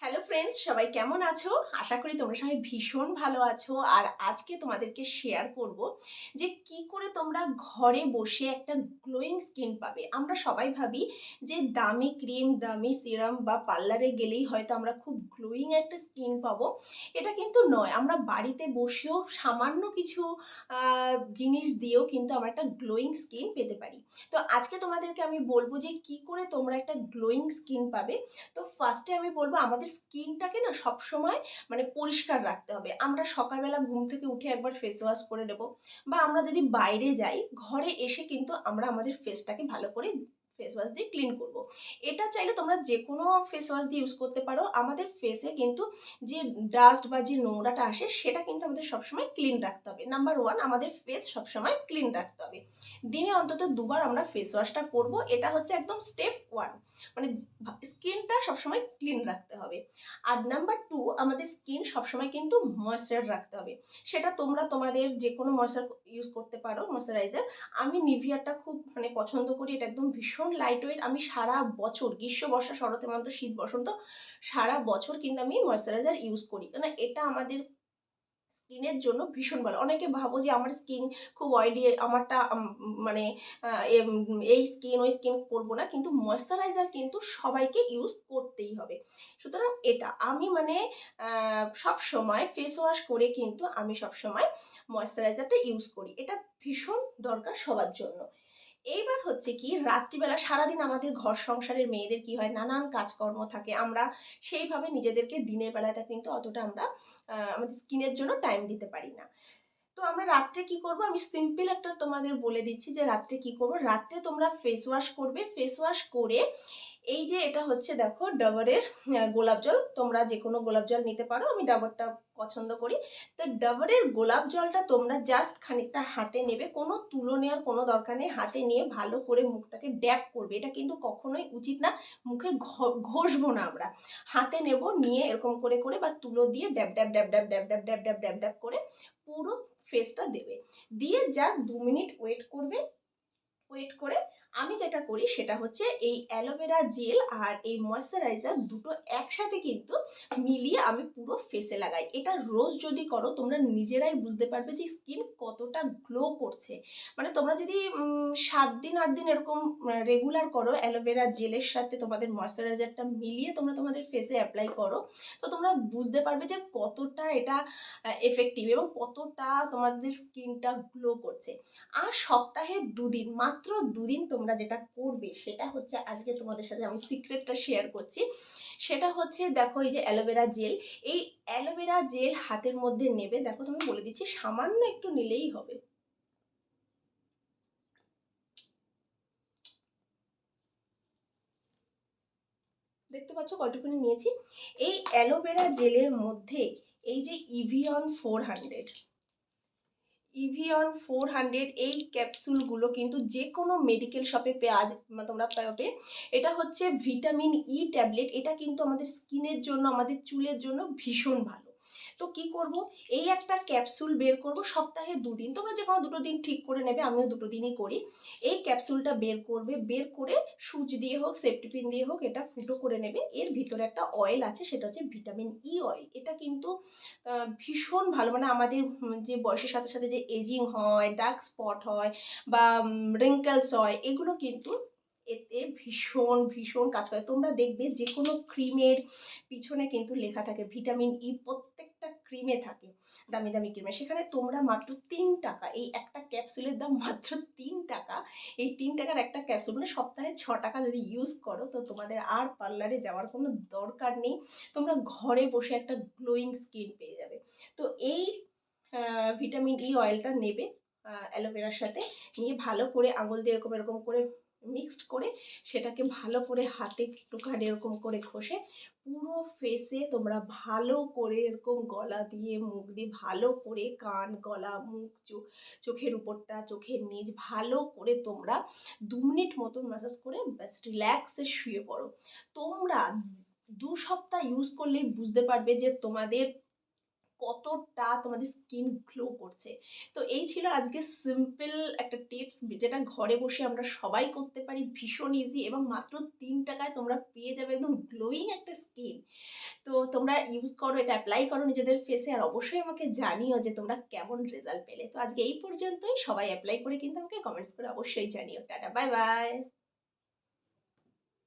Hello? Friends সবাই কেমন আছো? আশা করি তোমরা সবাই ভীষণ ভালো আছো। আর আজকে তোমাদেরকে শেয়ার করব যে কি করে তোমরা ঘরে বসে একটা গ্লোয়িং স্কিন পাবে। আমরা সবাই ভাবি যে দামি ক্রিম দামি সিরাম বা পার্লারে গেলেই হয়তো আমরা খুব গ্লোয়িং একটা স্কিন পাবো। এটা কিন্তু নয়, আমরা বাড়িতে বসেও সামান্য কিছু জিনিস দিয়েও কিন্তু আমরা একটা গ্লোয়িং স্কিন পেতে পারি। তো আজকে তোমাদেরকে আমি বলব যে কি করে তোমরা একটা গ্লোয়িং স্কিন পাবে। তো ফার্স্টে আমি বলব আমাদের স্কিনটাকে না সবসময় মানে পরিষ্কার রাখতে হবে। আমরা সকালবেলা ঘুম থেকে উঠে একবার ফেস ওয়াশ করে নেব বা আমরা যদি বাইরে যাই, ঘরে এসে কিন্তু আমরা আমাদের ফেসটাকে ভালো করে ফেস ওয়াশ দিয়ে ক্লিন করব। এটা চাইলে তোমরা যে কোনো ফেস ওয়াশ দিয়ে ইউজ করতে পারো। আমাদের ফেসে কিন্তু যে ডাস্ট বা যে নোংরাটা আসে, সেটা কিন্তু আমাদের সবসময় ক্লিন রাখতে হবে। নাম্বার ওয়ান আমাদের ফেস সবসময় ক্লিন রাখতে হবে। দিনে অন্তত দুবার আমরা ফেস ওয়াশটা করব। এটা হচ্ছে একদম স্টেপ ওয়ান মানে স্কিনটা সবসময় ক্লিন রাখতে হবে। আর নাম্বার টু আমাদের স্কিন সবসময় কিন্তু ময়েশ্চার রাখতে হবে। সেটা তোমরা তোমাদের যে কোনো ময়েশ্চার ইউজ করতে পারো ময়েশ্চারাইজার আমি নিভিয়ারটা খুব মানে পছন্দ করি, এটা একদম ভীষণ লাইট ওয়েট আমি সারা বছর, গ্রীষ্ম, বর্ষা, শরৎ, হেমন্ত, শীত, বসন্ত সারা বছর কিন্তু আমি ময়েশ্চারাইজার ইউজ করি। কেন এটা আমাদের স্কিনের জন্য ভীষণ ভালো। অনেকে ভাবো যে আমার স্কিন খুব অয়েলি আমারটা মানে এই স্কিন ওই স্কিন করব না। কিন্তু ময়শ্চারাইজার কিন্তু সবাইকে ইউজ করতেই হবে। সুতরাং এটা আমি মানে সব সময় ফেস ওয়াশ করে কিন্তু আমি সব সময় ময়শ্চারাইজারটা ইউজ করি। এটা ভীষণ দরকার সবার জন্য। এইবার হচ্ছে কি, রাত্রিবেলা সারাদিন আমাদের ঘর সংসারের মেয়েদের কি হয়, নানান কাজকর্ম থাকে। আমরা সেইভাবে নিজেদেরকে দিনের বেলাটা কিন্তু অতটা আমরা আমাদের স্কিনের জন্য টাইম দিতে পারি না। তো আমরা রাত্রে কি করব, আমি সিম্পল একটা তোমাদের বলে দিচ্ছি যে, রাত্রে কি করব? রাত্রে তোমরা ফেস ওয়াশ করবে। ফেস ওয়াশ করে এই যে এটা হচ্ছে দেখো ডাবরের গোলাপ জল। তোমরা যে কোনো গোলাপ জল নিতে পারো, আমি ডাবরটা পছন্দ করি। তো ডাবরের গোলাপ জলটা তোমরা জাস্ট খানিকটা হাতে নেবে। কোনো তুলো নেওয়ার কোনো দরকার নেই, হাতে নিয়ে ভালো করে মুখটাকে ড্যাপ করবে। এটা কিন্তু কখনোই উচিত না, মুখে ঘষবো না আমরা। হাতে নেব, নিয়ে এরকম করে করে বা তুলো দিয়ে ড্যাব ড্যাব ড্যাব ড্যাব ড্যাব ড্যাব ড্যাব ড্যাব ড্যাব ড্যাব করে পুরো ফেসটা দেবে। দিয়ে জাস্ট দু মিনিট ওয়েট করবে। ওয়েট করে আমি যেটা করি সেটা হচ্ছে এই অ্যালোভেরা জেল আর এই ময়শ্চারাইজার দুটো একসাথে কিন্তু মিলিয়ে আমি পুরো ফেসে লাগাই। এটা রোজ যদি করো, তোমরা নিজেরাই বুঝতে পারবে যে স্কিন কতটা গ্লো করছে। মানে তোমরা যদি সাত দিন, আট দিন এরকম রেগুলার করো অ্যালোভেরা জেলের সাথে তোমাদের ময়শ্চারাইজারটা মিলিয়ে তোমরা তোমাদের ফেসে অ্যাপ্লাই করো, তো তোমরা বুঝতে পারবে যে কতটা এটা এফেক্টিভ এবং কতটা তোমাদের স্কিনটা গ্লো করছে। আর সপ্তাহে দুদিন, মাত্র দুদিন তোমরা যেটা করবে সেটা হচ্ছে আজকে তোমাদের সাথে আমি সিক্রেটটা শেয়ার করছি। সেটা হচ্ছে দেখো এই যে অ্যালোভেরা জেল এই অ্যালোভেরা জেল হাতের মধ্যে নেবে, দেখো তুমি বলে দিচ্ছি, সামান্য একটু নিলেই হবে। দেখতে পাচ্ছ কতটুকুনি নিয়েছি? এই অ্যালোভেরা জেলের মধ্যে এই যে Evion four hundred Evion four hundred এই ক্যাপসুলগুলো কিন্তু যে কোনো মেডিকেল শপে পেঁয়াজ তোমরা পাবে। এটা হচ্ছে ভিটামিন ই ট্যাবলেট এটা কিন্তু আমাদের স্কিনের জন্য, আমাদের চুলের জন্য ভীষণ ভালো। তো কি করব? এই একটা ক্যাপসুল বের করব, সপ্তাহে দুদিন। তোমরা যে কোনো দুটো দিন ঠিক করে নেবে, আমিও দুটো দিনই করি। এই ক্যাপসুলটা বের করবে, বের করে সুচ দিয়ে হোক সেফটি পিন দিয়ে হোক, এটা ফুটো করে নেবে। এর ভিতরে একটা অয়েল আছে, সেটা হচ্ছে ভিটামিন ই অয়েল এটা কিন্তু ভীষণ ভালো। মানে আমাদের যে বয়সের সাথে সাথে যে এজিং হয় ডার্ক স্পট হয় বা রিঙ্কেলস হয়, এগুলো কিন্তু এতে ভীষণ ভীষণ কাজ করে। তোমরা দেখবে যে কোনো ক্রিমের পিছনে কিন্তু লেখা থাকে, ভিটামিন ই প্রত্যেকটা ক্রিমে থাকে, দামি দামি ক্রিমে। সেখানে তোমরা মাত্র তিন টাকা, এই একটা ক্যাপসুলের দাম মাত্র তিন টাকা, এই তিন টাকার একটা ক্যাপসুল মানে সপ্তাহে ছ টাকা যদি ইউজ করো, তো তোমাদের আর পার্লারে যাওয়ার কোনো দরকার নেই। তোমরা ঘরে বসে একটা গ্লোয়িং স্কিন পেয়ে যাবে। তো এই ভিটামিন ই অয়েলটা নেবে অ্যালোভেরার সাথে। নিয়ে ভালো করে আঙুল দিয়ে এরকম এরকম করে মিক্সড করে সেটাকে ভালো করে হাতে একটুখানি এরকম করে ঘষে পুরো ফেসে তোমরা ভালো করে এরকম গলা দিয়ে, মুখ দিয়ে ভালো করে কান, গলা, মুখ চোখ চোখের উপরটা, চোখের নিচ ভালো করে তোমরা দু মিনিট মতন ম্যাসাজ করে ব্যাস রিল্যাক্সে শুয়ে পড়ো। তোমরা দু সপ্তাহ ইউজ করলেই বুঝতে পারবে যে তোমাদের কতটা তোমাদের স্কিন গ্লো করছে। তো এই ছিল আজকে সিম্পল একটা টিপস যেটা ঘরে বসে আমরা সবাই করতে পারি, ভীষণ ইজি এবং মাত্র তিন টাকায় তোমরা পেয়ে যাবে একদম গ্লোয়িং একটা স্কিন তো তোমরা ইউজ করো, এটা অ্যাপ্লাই করো নিজেদের ফেসে আর অবশ্যই আমাকে জানিও যে তোমরা কেমন রেজাল্ট পেলে। তো আজকে এই পর্যন্তই, সবাই অ্যাপ্লাই করে কিন্তু আমাকে কমেন্টস করে অবশ্যই জানিও। Tata bye bye